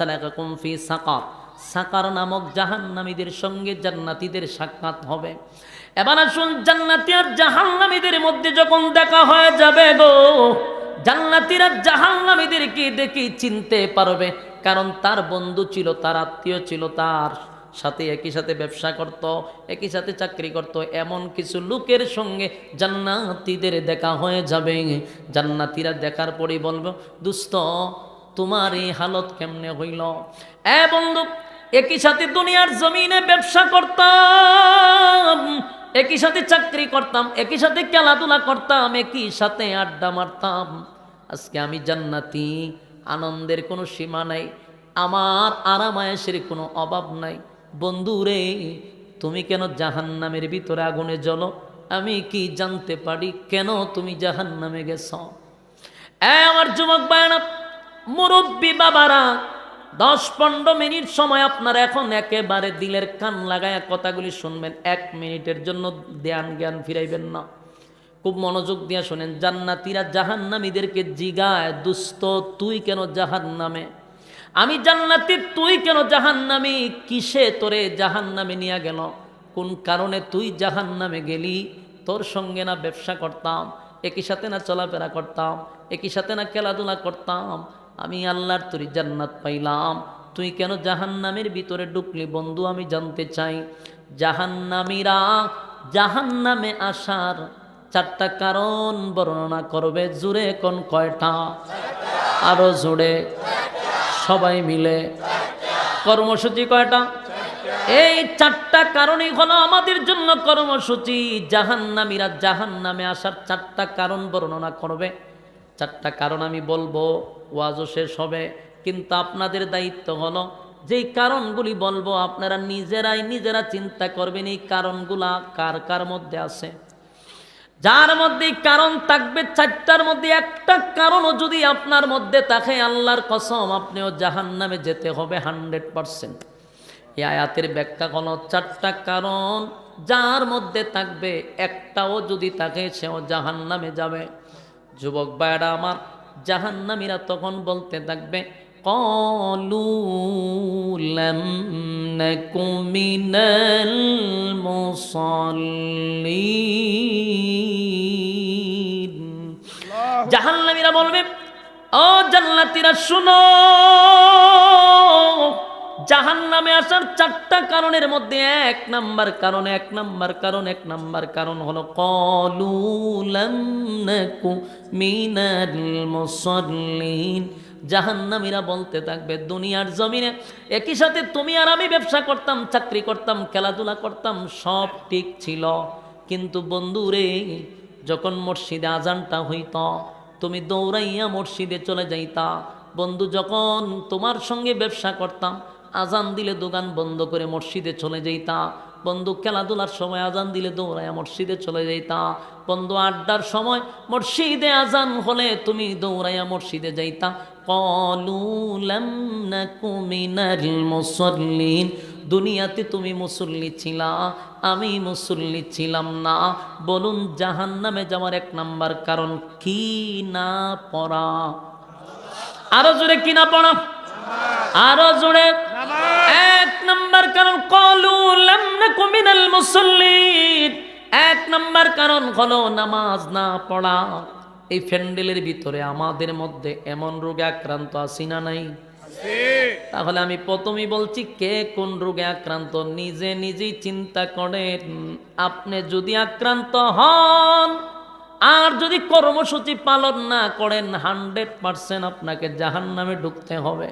সালাকাকুম ফি সাকার। সাকার নামক জাহান্নামীদের সঙ্গে জান্নাতীদের সাক্ষাৎ হবে। এবার আসুন জান্নাতি আর জাহান্নামীদের মধ্যে যখন দেখা হয়ে যাবে গো, জান্নাতীরা জাহান্নামীদেরকে দেখে চিনতে পারবে। কারণ তার বন্ধু ছিল, তার আত্মীয় ছিল, তার সাথে একই সাথে ব্যবসা করত, একই সাথে চাকরি করত, এমন কিছু লোকের সঙ্গে জান্নাতীদের দেখা হয়ে যাবে। জান্নাতীরা দেখার পরেই বলবে দুস্থ তোমার এই হালত কেমনে হইল? এ বন্ধু, একই সাথে দুনিয়ার জমিনে ব্যবসা করতাম, একই সাথে চাকরি করতাম, একই সাথে খেলাধুলা করতাম, একই সাথে আড্ডা মারতাম। আজকে আমি জান্নাতি, আনন্দের কোনো সীমা নাই, আমার আরামায়াসের কোনো অভাব নাই। বন্ধু রে, তুমি কেন জাহান্নামের ভিতরে আগুনে জ্বলো? আমি কি জানতে পারি কেন তুমি জাহান্নামে গেছ? এ আমার যুবক বায়না মুরব্বী বাবারা, দশ পনেরো মিনিট সময় আপনারা এখন একেবারে দিলের কান লাগায় কথাগুলি শুনবেন। এক মিনিটের জন্য ধ্যান জ্ঞান ফিরাইবেন না। খুব মনোযোগ দিয়ে শোনেন, জান্নাতিরা জাহান্নামীদেরকে জিগায় দুস্থ তুই কেন জাহান্নামে? আমি জান্নাতি, তুই কেন জাহান্নামি? কিসে তোরে জাহান্নামে নিয়ে গেল? কোন কারণে তুই জাহান্নামে গেলি? তোর সঙ্গে না ব্যবসা করতাম, একই সাথে না চলাফেরা করতাম, একই সাথে না খেলাধুলা করতাম আমি আল্লাহর তোরি জান্নাত পাইলাম। তুই কেন জাহান্নামের ভিতরে ঢুকলি বন্ধু? আমি জানতে চাই। জাহান্নামীরা জাহান্নামে আসার চারটা কারণ বর্ণনা করবে। জুড়ে কোন কয়টা? আরও জুড়ে। সবাই মিলে। কর্মসূচি কয়টা? এই চারটা কারণই হলো আমাদের জন্য কর্মসূচি। জাহান্নামীরা জাহান্নামে আসার চারটা কারণ বর্ণনা করবে। চারটা কারণ আমি বলব, ওয়াজও শেষ হবে। কিন্তু আপনাদের দায়িত্ব হলো, যেই কারণগুলি বলব, আপনারা নিজেরাই নিজেরা চিন্তা করবেন এই কারণগুলা কার কার মধ্যে আছে। যার মধ্যে কারণ থাকবে, চারটার মধ্যে একটা কারণও যদি আপনার মধ্যে থাকে, আল্লাহর কসম, আপনিও জাহান নামে যেতে হবে হান্ড্রেড পারসেন্ট। এই আয়াতের ব্যাখ্যা হলো চারটা কারণ, যার মধ্যে থাকবে, একটাও যদি থাকে, সেও জাহান নামে যাবে। যুবক ভাইরা আমার জাহান্নামীরা তখন বলতে থাকবে নাকু মিনাল মুসাল্লিন। জাহান্নামীরা বলবে ও জান্নাতীরা শুনো। জাহান নামে আসার চারটা কারণের মধ্যে এক নাম্বার কারণ, এক নাম্বার কারণ, এক নাম্বার কারণ হলো কলুলামু মিনাল মুসাল্লিন। জাহান্নামীরা বলতে থাকবে, দুনিয়ার জমিনে একই সাথে তুমি আর আমি ব্যবসা করতাম, চাকরি করতাম, খেলাধুলা করতাম, সব ঠিক ছিল। কিন্তু বন্ধুরে, যখন মসজিদে আজানটা হইত, তুমি দৌড়াইয়া মসজিদে চলে যাইতা। বন্ধু, যখন তোমার সঙ্গে ব্যবসা করতাম আজান দিলে দোকান বন্ধ করে মসজিদে চলে যাইতা। বন্ধু খেলাধুলার সময় আজান দিলে দৌড়াইয়া মসজিদে চলে যাইতা। বন্ধু আড্ডার সময় মসজিদে আজান হলে তুমি দৌড়াইয়া মসজিদে যাইতা। মিনাল দুনিয়াতে তুমি মুসল্লি ছিলা, আমি মুসল্লি ছিলাম না। বলুন জাহান নামে যাওয়ার এক নাম্বার কারণ কি না পড়া? আরও জোরে কি না পড়া? আরও জোরে মিনাল মুসাল্লিন এক নাম্বার কারণ হলো নামাজ না পড়া। এই ফ্যান্ডেলের ভিতরে আমাদের মধ্যে এমন রোগে আক্রান্ত আছি না নাই? তাহলে আমি প্রথমেই বলছি, কে কোন রোগে আক্রান্ত? নিজে নিজেই চিন্তা করেন। আপনি যদি আক্রান্ত হন, আর যদি কর্মসূচি পালন না করেন হান্ড্রেড পারসেন্ট আপনাকে জাহান নামে ঢুকতে হবে।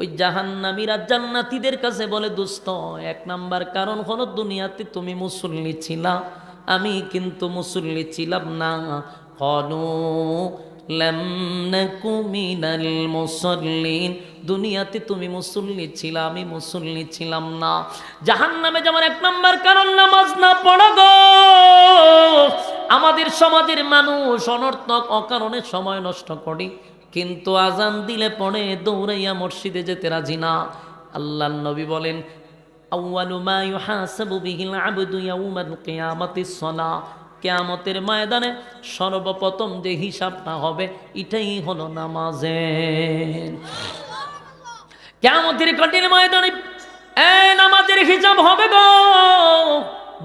ওই জাহান্নামীরা জান্নাতীদের কাছে বলে দুস্থ এক নাম্বার কারণ হলো দুনিয়াতে তুমি মুসল্লি ছিলা। আমি কিন্তু মুসল্লি ছিলাম না। নাকু মিনাল মুসাল্লিন। দুনিয়াতে তুমি মুসল্লি ছিলা, আমি মুসল্লি ছিলাম না। জাহান্নামে যেমন এক নাম্বার কারণ, নামাজ না পড়া আমাদের সমাজের মানুষ অনর্থক অকারণে সময় নষ্ট করি। কিন্তু আজান দিলে পড়ে দৌড়াইয়া মসজিদে যেতে রাজি না। আল্লাহ নবী বলেন কেয়ামতের ময়দানে সর্বপ্রথম যে হিসাবটা হবে, এটাই হলো নামাজের। কেয়ামতের কঠিন ময়দানে এ নামাজের হিসাব হবে গো।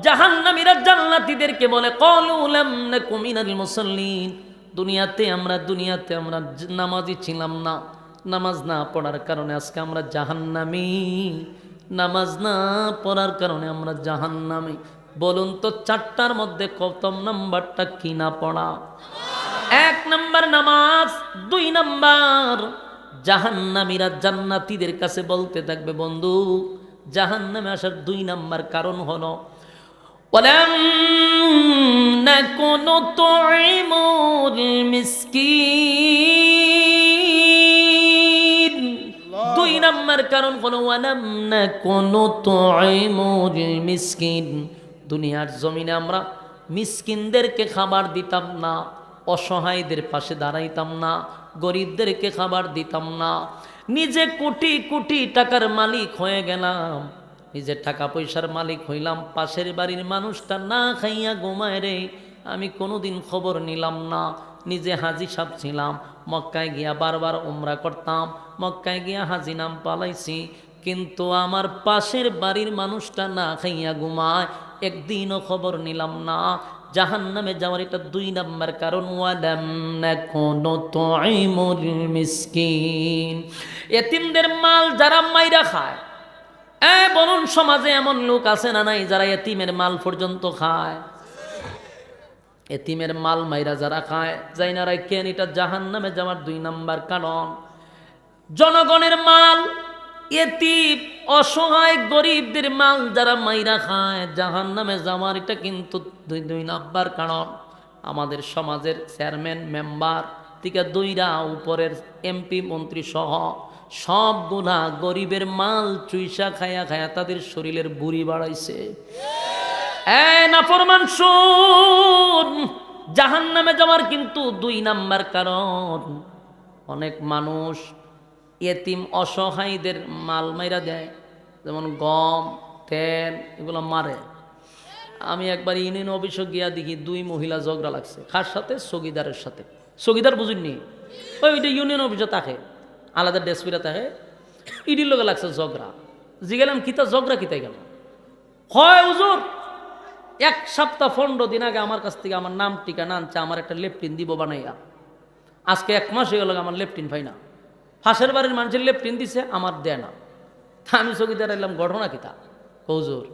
জাহান্নামীরা জান্নাতীদেরকে বলে কলুলাম নাকু মিনাল মুসাল্লিন। দুনিয়াতে আমরা দুনিয়াতে আমরা জ- নামাজি ছিলাম না। নামাজ না পড়ার কারণে আজকে আমরা জাহান্নামী। নামাজ না পড়ার কারণে আমরা জাহান্নামী। বলুন তো চারটার মধ্যে প্রথম নাম্বারটা কি না পড়া? এক নাম্বার নামাজ, দুই নাম্বার জাহান্নামীরা জান্নাতীদের কাছে বলতে থাকবে, বন্ধু, জাহান্নামে আসার দুই নাম্বার কারণ হলো ولم نكن نطعم المسكين দুই নাম্বার কারণ হলো ওয়ালাম নাকুনু তুইমুল মিসকিন দুনিয়ার জমিনে আমরা মিসকিনদেরকে খাবার দিতাম না অসহায়দের পাশে দাঁড়াইতাম না গরিবদেরকে খাবার দিতাম না নিজে কোটি কোটি টাকার মালিক হয়ে গেলাম নিজের টাকা পয়সার মালিক হইলাম, পাশের বাড়ির মানুষটা না খাইয়া ঘুমায় রে, আমি কোনোদিন খবর নিলাম না। নিজে হাজি সাপ ছিলাম, মক্কায় গিয়া বারবার উমরা করতাম, মক্কায় গিয়া হাজি নাম পালাইছি। কিন্তু আমার পাশের বাড়ির মানুষটা না খাইয়া ঘুমায়, একদিনও খবর নিলাম না। জাহান নামে যাওয়ার এটা দুই নাম্বার কারণ, ওয়ালাম নাকুনু তুইমুল মিসকিন। এতিমদের মাল যারা মাইরা খায় বলুন সমাজে এমন লোক আছে না নাই যারা এতিমের মাল পর্যন্ত খায়? এতিমের মাল মাইরা যারা খায়? যাই না কেন এটা জাহান নামে যাওয়ার দুই নাম্বার কারণ? জনগণের মাল, এতিম, অসহায়, গরিবদের মাল যারা মাইরা খায় জাহান নামে যাওয়ার এটা কিন্তু দুই দুই নাম্বার কারণ। আমাদের সমাজের চেয়ারম্যান, মেম্বার থেকে দুইরা উপরের এমপি, মন্ত্রী সহ সবগুলা গরিবের মাল চুইসা খায়া খায়া তাদের শরীরের বুড়ি বাড়াইছে। জাহান নামে যাওয়ার কিন্তু দুই নাম্বার কারণ। অনেক মানুষ এতিম অসহায়দের মাল মাইরা দেয়, যেমন গম, তেল, এগুলো মারে। আমি একবার ইউনিয়ন অফিসে গিয়া দেখি দুই মহিলা ঝগড়া লাগছে কার সাথে, সগিদারের সাথে। সগিদার বুঝিনি ওইটা ইউনিয়ন অফিসে থাকে। আলাদা ডেসপিরা থাকে। ইডির লোকে লাগছে ঝগড়া। জিগেলাম, কিতা ঝগড়া, কিতাই গেল? হয় হুজুর, এক সপ্তাহ পনেরো দিন আগে আমার কাছ থেকে আমার নাম টিকা আনছে, আমার একটা লেপটিন দিব বানাইয়া। আজকে এক মাস হয়ে গেল আমার লেপটিন পাই না। ফাঁসের বাড়ির মানুষের লেপটিন দিছে, আমার দেয় না। তা আমি চকিদার এলাম ঘটনা কিতা? কৌজোর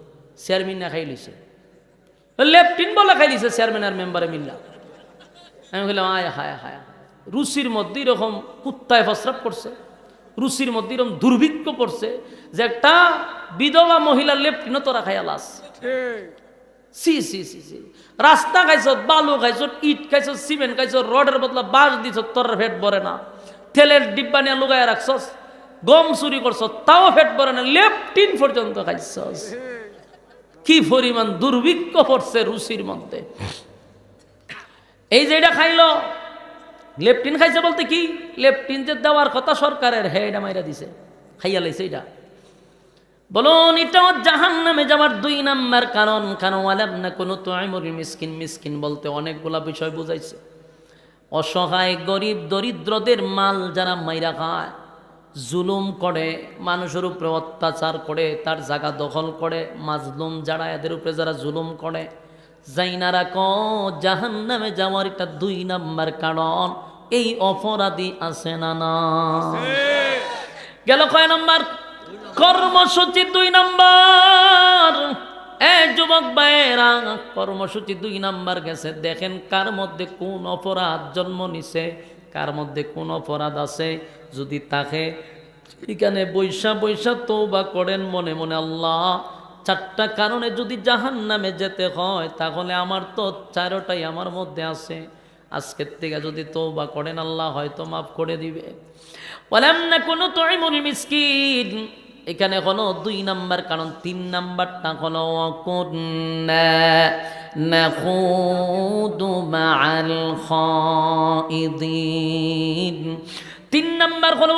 চেয়ারম্যান না খাই লিছে লেপটিন বলে খাই দিছে চেয়ারম্যান আর মেম্বারে মিল্লা। আমি বললাম আয় হায় হায়। রুচির মধ্যে এরকম কুত্তায় প্রস্রাব করছে, রুচির মধ্যে এরকম দুর্ভিক্ষ পড়ছে যে একটা বিধবা মহিলার লেপটিনও তোরা খাই আলাস সি সি সি সি। রাস্তা খাইছ বালু খাইছ ইট খাইছ সিমেন্ট খাইছ রডের বদলা বাঁশ দিছ তোর ফেট ভরে না। তেলের ডিব্বা নিয়ে লুগায় রাখছস, গম চুরি করছ তাও ফেট ভরে না লেপটিন পর্যন্ত খাইছস। কি পরিমাণ দুর্ভিক্ষ পড়ছে রুচির মধ্যে। এই যে এটা খাইলো লেপটিন খাইছে বলতে কি? লেপটিন যে দেওয়ার কথা সরকারের হে, এটা মাইরা দিছে। খাইয়া লাইছে এটা। বলুন এটাও জাহান নামে যাওয়ার দুই নাম্বার কারণ কারণ আলাম না কোনো তো তোয়াইমুর মিসকিন মিসকিন বলতে অনেকগুলা বিষয় বুঝাইছে। অসহায়, গরিব, দরিদ্রদের মাল যারা মাইরা খায়, জুলুম করে, মানুষের উপরে অত্যাচার করে, তার জায়গা দখল করে, মাজলুম যারা, এদের উপরে যারা জুলুম করে জাইনারা ক জাহান নামে যাওয়ার এটা দুই নাম্বার কারণ, এই অপরাধী আছে না না? গেল কয় নাম্বার? কর্মসূচি দুই নাম্বার। এ যুবক ভাইয়েরা, কর্মসূচি দুই নাম্বার গেছে। দেখেন কার মধ্যে কোন অপরাধ জন্ম নিছে, কার মধ্যে কোন অপরাধ আছে। যদি তাকে এখানে বৈশা বৈশা তৌবা করেন, মনে মনে আল্লাহ চারটা কারণে যদি জাহান নামে যেতে হয়, তাহলে আমার তো চারোটাই আমার মধ্যে আছে। আজকের থেকে যদি তৌবা করেন, আল্লাহ হয়তো মাফ করে দিবে। বলেন না কোনো তৈমুল মিসকিন। এখানে হলো দুই নাম্বার কারণ, তিন নাম্বারটা হলো তিন নাম্বার হলো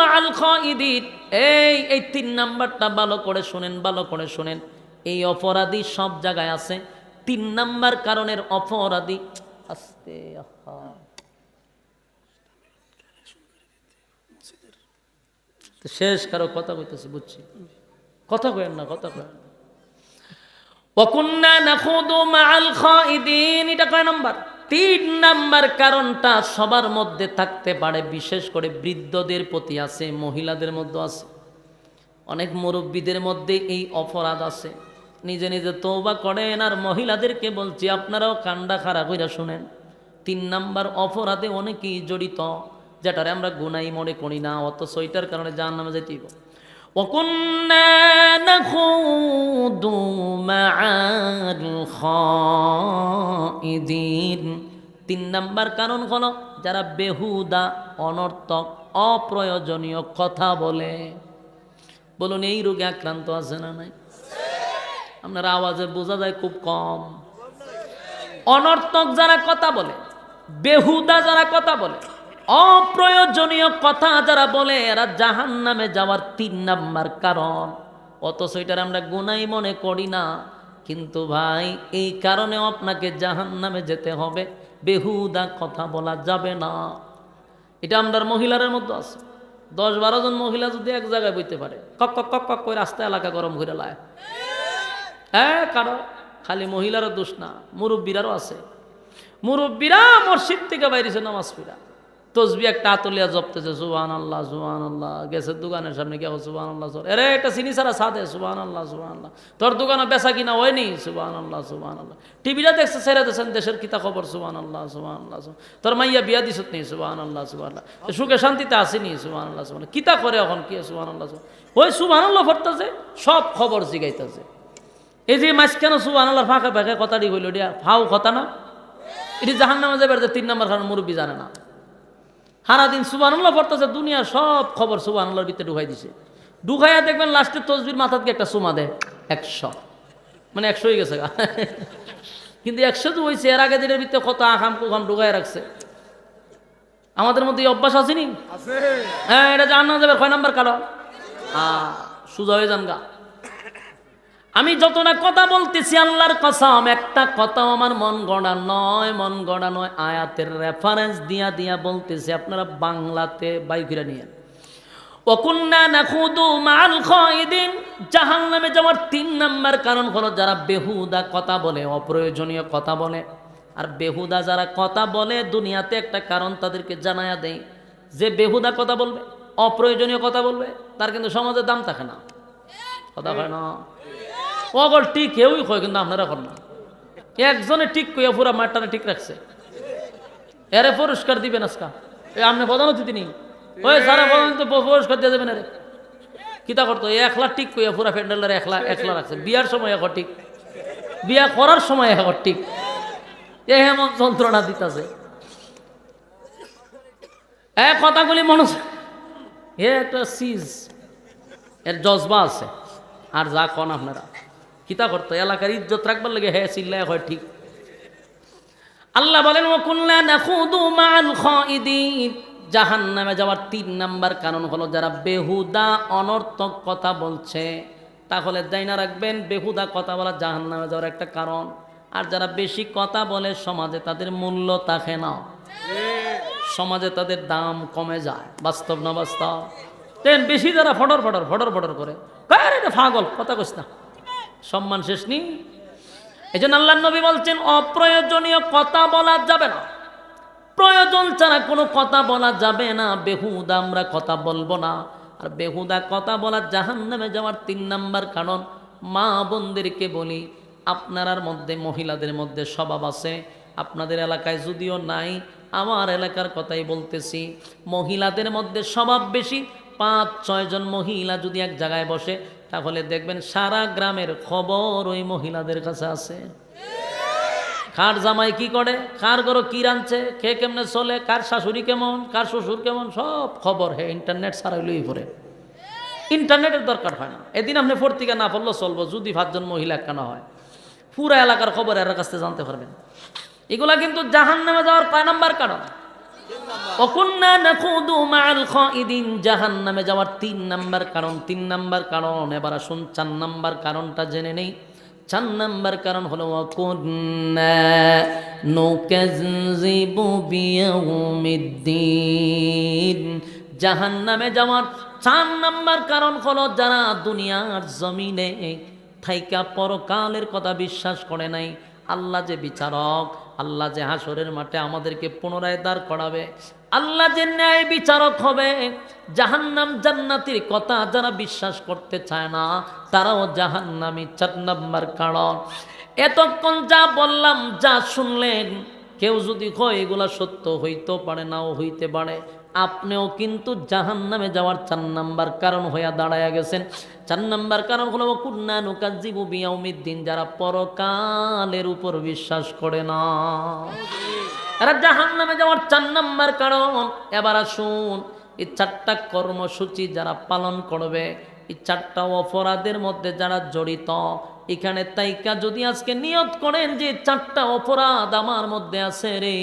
মাল খাইদিন। এই এই তিন নাম্বারটা ভালো করে শোনেন, ভালো করে শোনেন। এই অপরাধী সব জায়গায় আছে। তিন নাম্বার কারণের অপরাধী, আস্তে শেষ কারও কথা কইতেছি, বুঝছি। কথা কয়েন না, কথা কয়েন না ওকুন্না নাখুদু মাআল খাইদিন। এটা কয় নাম্বার? তিন নাম্বার কারণটা সবার মধ্যে থাকতে পারে, বিশেষ করে বৃদ্ধদের প্রতি আছে, মহিলাদের মধ্যে আছে। অনেক মুরব্বীদের মধ্যে এই অপরাধ আছে। নিজে নিজে তৌবা করেন আর মহিলাদেরকে বলছি, আপনারাও কান্ডা খাড়া কইরা শুনেন। তিন নাম্বার অপরাধে অনেকেই জড়িত, যেটারে আমরা গুনাই মনে করি না অত সইটার কারণে জাহান নামে যেতেই وكنا نخوض مع الخائدين তিন নাম্বার কারণ হলো যারা বেহুদা অনর্থক অপ্রয়োজনীয় কথা বলে বলুন এই রোগে আক্রান্ত আছে না নাই আপনার আওয়াজে বোঝা যায় খুব কম অনর্থক যারা কথা বলে বেহুদা যারা কথা বলে অপ্রয়োজনীয় কথা যারা বলে, এরা জাহান নামে যাওয়ার তিন নাম্বার কারণ। অথচ এটার আমরা গুনাই মনে করি না। কিন্তু ভাই, এই কারণে আপনাকে জাহান নামে যেতে হবে। বেহুদা কথা বলা যাবে না। এটা আমরার মহিলার মধ্যে আছে। দশ বারো জন মহিলা যদি এক জায়গায় বইতে পারে, কক কক কক কক করে রাস্তা এলাকা গরম ঘুরে লায়। হ্যাঁ কারও? খালি মহিলারও দোষ না, মুরব্বীরারও আছে। মুরব্বীরা মসজিদ থেকে বাইরেছে নামাজ পড়া। তসবি একটা আতলিয়া জপতেছে সুবান আল্লাহ সুবান আল্লাহ গ্যাসের দোকানের সামনে গিয়ে সুবান আল্লাহ সর। এরে একটা চিনি সারা সাদে সুবান আল্লাহ সুবান আল্লাহ তোর দোকানে বেচা কিনা হয়নি? সুবান আল্লাহ সুবান আল্লাহ টিভিটা দেখছে সেরা দেশেন দেশের কিতা খবর? সুবান আল্লাহ সুবান আল্লাহ সুবহান। তোর মাইয়া বিয়া দিছত নি? সুবান আল্লাহ সুবান আল্লাহ সুখে শান্তিতে আসেনি সুবান আল্লাহ সুবান কিতা করে এখন কি? সুবান আল্লাহ সুবহান। ওই সুবান আল্লাহ ফরতেছে, সব খবর জিগাইতেছে। এই যে মাঝখানে সুবান আল্লাহর ফাঁকা ফাঁকা কথাটি হইল দিয়া ফাও কথা না? এটি জাহান নামে যাবে তিন নম্বর কারণ মুরব্বী জানে না। সারাদিন সুবানুল্লাহ পড়তেছে দুনিয়ার সব খবর সুবানুল্লাহর ভিতরে ঢুকাই দিছে। ঢুকাইয়া দেখবেন লাস্টে তসবির মাথা থেকে একটা সুমা দেয় একশো। মানে একশো হয়ে গেছে গা। কিন্তু একশো তো হয়েছে এর আগে দিনের ভিতরে কত আখাম কুখাম ঢুকাই রাখছে। আমাদের মধ্যে এই অভ্যাস আসেনি হ্যাঁ এটা জানা যাবে কয় নাম্বার কালো? হ্যাঁ সুজা হয়ে যান গা। আমি যত না কথা বলতেছি আল্লাহর কসম, একটা কথাও আমার মন গড়া নয়, মন গড়া নয়। আয়াতের রেফারেন্স দিয়া দিয়া বলতেছি, আপনারা বাংলাতে বাইকিরা নিয়ে অকুন্না নাখুদু মাল খাইদিন। জাহান নামে যাওয়ার তিন নাম্বার কারণ হলো যারা বেহুদা কথা বলে, অপ্রয়োজনীয় কথা বলে। আর বেহুদা যারা কথা বলে, দুনিয়াতে একটা কারণ তাদেরকে জানায়া দেয় যে বেহুদা কথা বলবে, অপ্রয়োজনীয় কথা বলবে, তার কিন্তু সমাজের দাম থাকে না। কথা হয় না। অগল ঠিক কেউই কয় কিন্তু আপনারা কর না। একজনে ঠিক কইয়া পুরা মাঠটারে ঠিক রাখছে। এরে পুরস্কার দিবেন আজকা। এ আপনি প্রধান অতিথি নেই। ওই সারা প্রধান তো পুরস্কার দিয়ে দেবেন আরে কিতা করতো? একলা ঠিক কইয়া পুরা প্যান্ডেলের একলা একলা রাখছে। বিয়ার সময় এখন ঠিক। বিয়া করার সময় এখন ঠিক। এ হেমন যন্ত্রণা দিতেছে। এ কথাগুলি মনে হচ্ছে, এ একটা সিজ। এর জজবা আছে। আর যা কন আপনারা। কিতা করতো? এলাকার ইজ্জত রাখবার লাগে হ্যাঁ চিল্লায় হয় ঠিক। আল্লাহ বলেন, ওকুল্লা নাখুদু মাল খাইদিন জাহান্নামে যাওয়ার তিন নাম্বার কারণ হলো, যারা বেহুদা, অনর্থক কথা বলছে, তাহলে যাই না রাখবেন, বেহুদা কথা বলা জাহান্নামে যাওয়ার একটা কারণ। আর যারা বেশি কথা বলে, সমাজে তাদের মূল্য থাকে না। সমাজে তাদের দাম কমে যায়, বাস্তব না বাস্তব? তেন বেশি যারা ফটর ফটর ফটর ফটর করে ফাগল কথা কইস না। সম্মান শেষ নি এই জন্য আল্লাহ নবী বলছেন, অপ্রয়োজনীয় কথা বলা যাবে না। প্রয়োজন ছাড়া কোনো কথা বলা যাবে না। বেহুদা আমরা কথা বলব না। আর বেহুদা কথা বলা জাহান নামে যাওয়ার তিন নাম্বার কারণ, মা বোনদেরকে বলি, আপনার মধ্যে মহিলাদের মধ্যে স্বভাব আছে। আপনাদের এলাকায় যদিও নাই, আমার এলাকার কথাই বলতেছি, মহিলাদের মধ্যে স্বভাব বেশি। পাঁচ ছয়জন মহিলা যদি এক জায়গায় বসে তাহলে দেখবেন সারা গ্রামের খবর ওই মহিলাদের কাছে আছে। কার জামাই কি করে? কার ঘর কি রাঁধছে? কে কেমনে চলে? কার শাশুড়ি কেমন? কার শ্বশুর কেমন? সব খবর হে, ইন্টারনেট ছাড়া লই পড়ে। ইন্টারনেটের দরকার হয় না। এদিন আপনি পত্রিকা না পড়লেও চলবো, যদি পাঁচজন মহিলা একখানা হয়। পুরা এলাকার খবর এর কাছ থেকে জানতে পারবেন। এগুলা কিন্তু জাহান নামে যাওয়ার কয় নাম্বার কারণ। অকুন্না নাখুদু মাল খাইদিন জাহান নামে যাওয়ার তিন নাম্বার কারণ, তিন নাম্বার কারণ, এবার আসুন চার নাম্বার কারণটা জেনে নেই। চার নাম্বার কারণ হলো অকুন্না নুকাযযিবু বিয়াউমিদ্দিন। জাহান নামে যাওয়ার চার নাম্বার কারণ হলো, যারা দুনিয়ার জমিনে থাইকা পরকালের কথা বিশ্বাস করে নাই, আল্লাহ যে বিচারক আল্লাহ যে হাসরের মাঠে আমাদেরকে পুনরায় দাঁড় করাবে, আল্লাহ যে ন্যায় বিচারক হবে, জাহান্নাম জান্নাতির কথা যারা বিশ্বাস করতে চায় না, তারাও জাহান্নামি চার নাম্বার কারণ। এতক্ষণ যা বললাম, যা শুনলেন, কেউ যদি কয় এগুলা সত্য হইতেও পারে, নাও হইতে পারে। আপনিও কিন্তু জাহান নামে যাওয়ার চার নাম্বার কারণ হইয়া দাঁড়ায়া গেছেন। চার নাম্বার কারণ হলো কুন্না নুকাজিবু বিয়াউমিদ্দিন, যারা পরকালের উপর বিশ্বাস করে না। এরা জাহান নামে যাওয়ার চার নাম্বার কারণ। এবার আসুন, এই চারটা কর্মসূচি যারা পালন করবে, এই চারটা অপরাধের মধ্যে যারা জড়িত, এখানে তাইকা যদি আজকে নিয়ত করেন যে চারটা অপরাধ আমার মধ্যে আছে রে,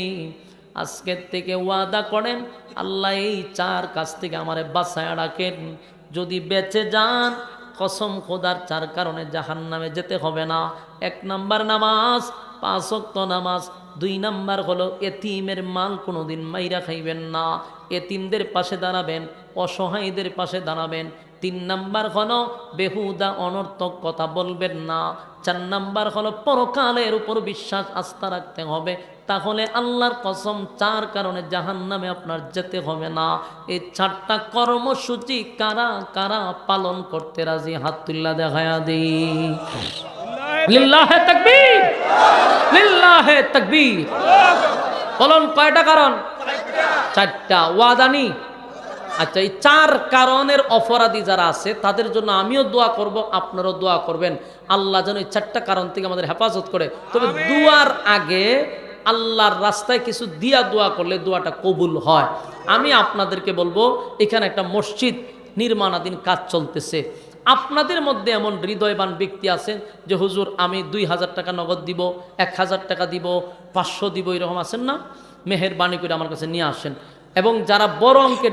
আজকের থেকে ওয়াদা করেন আল্লাহ এই চার কাছ থেকে আমারে বাসায় রাখেন। যদি বেঁচে যান, কসম খোদার চার কারণে জাহান নামে যেতে হবে না। এক নাম্বার নামাজ, পাঁচ ওয়াক্ত নামাজ, দুই নাম্বার হলো এতিমের মাল কোনোদিন মাইরা খাইবেন না। এতিমদের পাশে দাঁড়াবেন, অসহায়দের পাশে দাঁড়াবেন। তিন নাম্বার হলো বেহুদা, অনর্থক কথা বলবেন না। চার নাম্বার হলো পরকালের উপর বিশ্বাস আস্থা রাখতে হবে। তাহলে আল্লাহর কসম চার কারণে জাহান নামে আপনার যেতে হবে না। এই চারটা কর্মসূচি কারা কারা পালন করতে রাজি? হাত তুল্লা দেখায়া দিই। লিল্লাহে তাকবীর! লিল্লাহে তাকবীর! বলুন কয়টা কারণ? চারটা। ওয়াদানি। আচ্ছা এই চার কারণের অপরাধী যারা আছে তাদের জন্য আমিও দোয়া করব আপনারাও দোয়া করবেন। আল্লাহ যেন এই চারটা কারণ থেকে আমাদের হেফাজত করে। তবে দুয়ার আগে আল্লাহর রাস্তায় কিছু দিয়া দোয়া করলে দোয়াটা কবুল হয়। আমি আপনাদেরকে বলব, এখানে একটা মসজিদ নির্মাণাধীন কাজ চলতেছে। আপনাদের মধ্যে এমন হৃদয়বান ব্যক্তি আছেন যে, হুজুর, আমি দুই হাজার টাকা নগদ দিব, এক হাজার টাকা দিব, পাঁচশো দিব, এরকম আছেন না? মেহেরবানি করে আমার কাছে নিয়ে আসেন। এবং যারা বড় অঙ্কের